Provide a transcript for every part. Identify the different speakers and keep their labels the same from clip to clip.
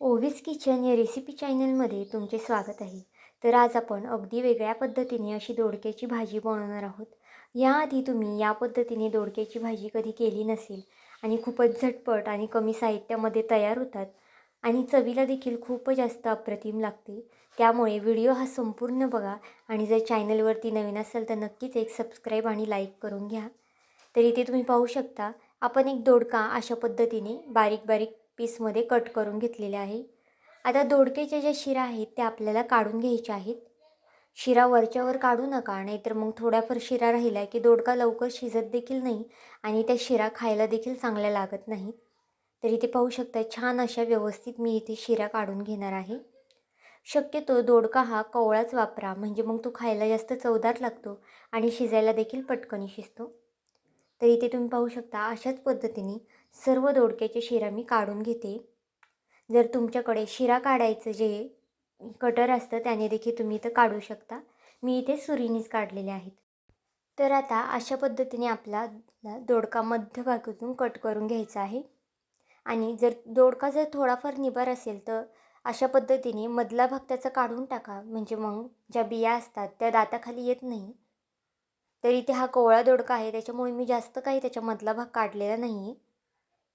Speaker 1: ओवीस kitchen या recipe चॅनलमध्ये तुमचे स्वागत आहे. तर आज आपण अगदी वेगळ्या पद्धतीने अशी दोडक्याची भाजी बनवणार आहोत. याआधी तुम्ही या पद्धतीने दोडक्याची भाजी कधी केली नसेल आणि खूपच झटपट आणि कमी साहित्यामध्ये तयार होतात आणि चवीला देखील खूपच जास्त अप्रतिम लागते. त्यामुळे व्हिडिओ हा संपूर्ण बघा आणि जर चॅनलवरती नवीन असेल तर नक्कीच एक सबस्क्राईब आणि लाईक करून घ्या. तर इथे तुम्ही पाहू शकता आपण एक दोडका अशा पद्धतीने बारीक बारीक पीसमध्ये कट करून घेतलेले आहे. आता दोडक्याच्या ज्या शिरा आहेत त्या आपल्याला काढून घ्यायच्या आहेत. शिरा वरच्यावर काढू नका नाहीतर मग थोड्याफार शिरा राहिला की दोडका लवकर शिजत देखील नाही आणि त्या शिरा खायला देखील चांगल्या लागत नाहीत तर इथे पाहू शकता छान अशा व्यवस्थित मी इथे शिरा काढून घेणार आहे. शक्यतो दोडका हा कवळाच वापरा म्हणजे मग तो खायला जास्त चवदार लागतो आणि शिजायला देखील पटकन शिजतो. तर इथे तुम्ही पाहू शकता अशाच पद्धतीने सर्व दोडक्याचे शिरा मी काढून घेते. जर तुमच्याकडे शिरा काढायचं जे कटर असतं त्याने देखील तुम्ही इथं काढू शकता. मी इथे सुरीनीच काढलेले आहेत. तर आता अशा पद्धतीने आपला दोडका मध्यभागातून कट करून घ्यायचा आहे. आणि जर दोडका जर थोडाफार निबार असेल तर अशा पद्धतीने मधला भाग त्याचा काढून टाका. म्हणजे मग ज्या बिया असतात त्या दाताखाली येत नाही. तर इथे हा कोवळा दोडका आहे त्याच्यामुळे मी जास्त काही त्याच्या मधला भाग काढलेला नाही आहे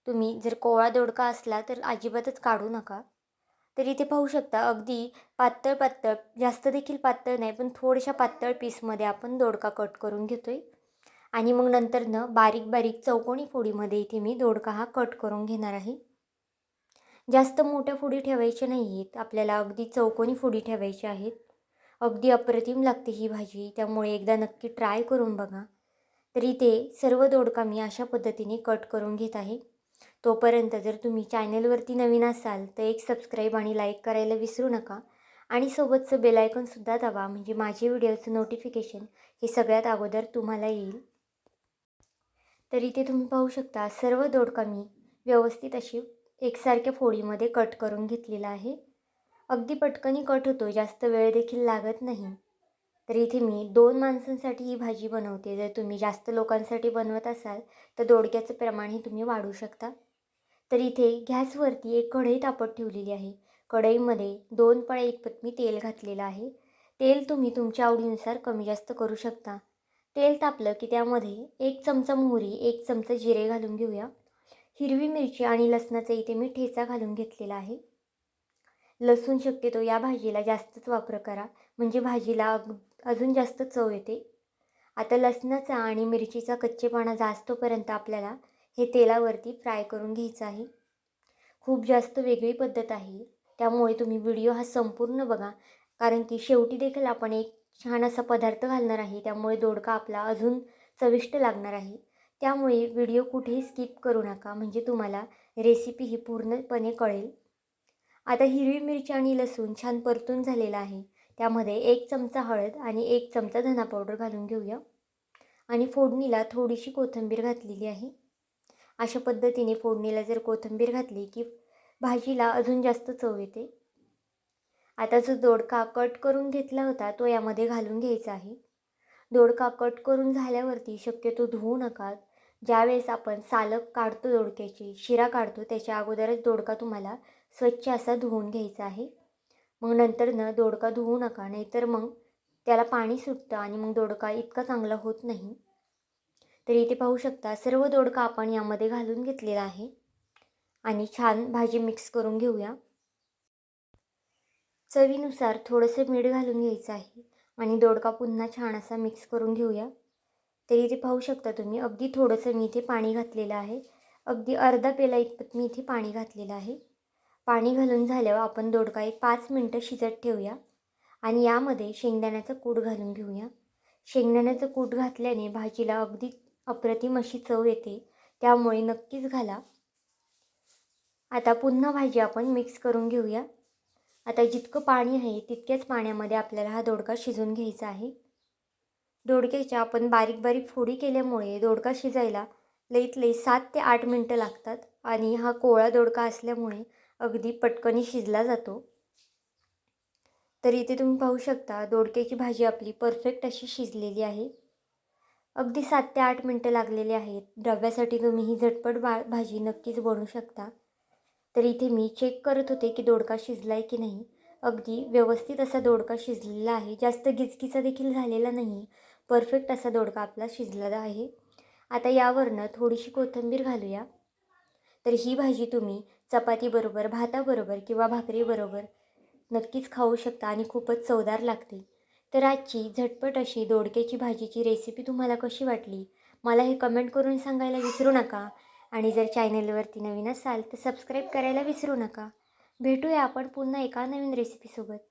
Speaker 1: तुम्ही जर कोवळा दोडका असला तर अजिबातच काढू नका. तर इथे पाहू शकता अगदी पातळ पातळ जास्त देखील पातळ नाही पण थोड्याशा पातळ पीसमध्ये आपण दोडका कट करून घेतो आहे आणि मग नंतर न बारीक बारीक चौकोनी फोडीमध्ये इथे मी दोडका हा कट करून घेणार आहे. जास्त मोठ्या फोडी ठेवायच्या नाही आहेत आपल्याला अगदी चौकोनी फोडी ठेवायच्या आहेत. अगदी अप्रतिम लागते ही भाजी त्यामुळे एकदा नक्की ट्राय करून बघा. तर इथे सर्व दोडका मी अशा पद्धतीने कट करून घेत आहे. तोपर्यंत जर तुम्ही चॅनलवरती नवीन असाल तर एक सबस्क्राईब आणि लाईक करायला विसरू नका. आणि सोबतचं बेलायकनसुद्धा दाबा म्हणजे माझे व्हिडिओचं नोटिफिकेशन हे सगळ्यात अगोदर तुम्हाला येईल. तर इथे तुम्ही पाहू शकता सर्व दोडका मी व्यवस्थित अशी एकसारख्या फोडीमध्ये कट करून घेतलेला आहे. अगदी पटकनी कट होतो जास्त वेळ देखील लागत नाही. तर इथे मी दोन माणसांसाठी ही भाजी बनवते. जर तुम्ही जास्त लोकांसाठी बनवत असाल तर दोडक्याचं प्रमाण हे तुम्ही वाढू शकता. तर इथे गॅसवरती एक कढई तापत ठेवलेली आहे. कढईमध्ये दोन पळ्या इतपत मी तेल घातलेलं आहे. तेल तुम्ही तुमच्या आवडीनुसार कमी जास्त करू शकता. तेल तापलं की त्यामध्ये एक चमचा मोहरी एक चमचा जिरे घालून घेऊया. हिरवी मिरची आणि लसणाचा इथे मी ठेचा घालून घेतलेला आहे. लसूण शक्यतो या भाजीला जास्तच वापर करा म्हणजे भाजीला अग अजून जास्त चव येते. आता लसणाचा आणि मिरचीचा कच्चेपणा जास्तोपर्यंत आपल्याला हे तेलावरती फ्राय करून घ्यायचं आहे. खूप जास्त वेगळी पद्धत आहे. त्यामुळे तुम्ही व्हिडिओ हा संपूर्ण बघा. कारण की शेवटी देखील आपण एक छान असा पदार्थ घालणार आहे. त्यामुळे दोडका आपला अजून चविष्ट लागणार आहे. त्यामुळे व्हिडिओ कुठेही स्किप करू नका. म्हणजे तुम्हाला रेसिपी ही पूर्णपणे कळेल. आता हिरवी मिरची आणि लसूण छान परतून झालेला आहे. त्यामध्ये एक चमचा हळद आणि एक चमचा धना पावडर घालून घेऊया. आणि फोडणीला थोडीशी कोथिंबीर घातलेली आहे. अशा पद्धतीने फोडणीला जर कोथिंबीर घातली की भाजीला अजून जास्त चव येते. आता जो दोडका कट करून घेतला होता तो यामध्ये घालून घ्यायचा आहे. दोडका कट करून झाल्यावरती शक्यतो धुवू नका. ज्यावेळेस आपण सालक काढतो दोडक्याची शिरा काढतो त्याच्या अगोदरच दोडका तुम्हाला स्वच्छ असा धुवून घ्यायचा आहे. मग नंतर न दोडका धुवू नका नाहीतर मग त्याला पाणी सुटतं आणि मग दोडका इतका चांगला होत नाही. तर इथे पाहू शकता सर्व दोडका आपण यामध्ये घालून घेतलेला आहे. आणि छान भाजी मिक्स करून घेऊया. चवीनुसार थोडंसं मीठ घालून घ्यायचं आहे. आणि दोडका पुन्हा छान असा मिक्स करून घेऊया. तर इथे पाहू शकता तुम्ही अगदी थोडंसं मी इथे पाणी घातलेलं आहे. अगदी अर्धा पेला इतपत मी इथे पाणी घातलेलं आहे. पाणी घालून झाल्यावर आपण दोडका एक पाच मिनटं शिजत ठेवूया. आणि यामध्ये शेंगदाण्याचं कूट घालून घेऊया. शेंगदाण्याचं कूट घातल्याने भाजीला अगदी अप्रतिम अशी चव येते. त्यामुळे नक्कीच घाला. आता पुन्हा भाजी आपण मिक्स करून घेऊया. आता जितकं पाणी आहे तितक्याच पाण्यामध्ये आपल्याला हा दोडका शिजून घ्यायचा आहे. दोडक्याच्या आपण बारीक बारीक फोडी केल्यामुळे दोडका शिजायला लईत लई सात ते आठ मिनटं लागतात आणि हा कोवळा दोडका असल्यामुळे अगदी पटकनी शिजला जातो. तर इथे तुम्ही पाहू शकता दोडक्याची भाजी आपली परफेक्ट अशी शिजलेली आहे. अगदी सात ते आठ मिनटं लागलेली आहेत. डब्यासाठी तुम्ही ही झटपट बा भाजी नक्कीच बनवू शकता. तर इथे मी चेक करत होते की दोडका शिजला आहे की नाही. अगदी व्यवस्थित असा दोडका शिजलेला आहे. जास्त गिचकीचा देखील झालेला नाही. परफेक्ट असा दोडका आपला शिजलेला आहे. आता यावरनं थोडीशी कोथिंबीर घालूया. तर ही भाजी तुम्ही चपातीबरोबर भाताबरोबर किंवा भाकरीबरोबर नक्कीच खाऊ शकता आणि खूपच चवदार लागते. तर आजची झटपट अशी दोडक्याची भाजीची रेसिपी तुम्हाला कशी वाटली? मला हे कमेंट करून सांगायला विसरू नका. आणि जर चॅनलवरती नवीन असाल तर सबस्क्राईब करायला विसरू नका. भेटूया आपण पुन्हा एका नवीन रेसिपीसोबत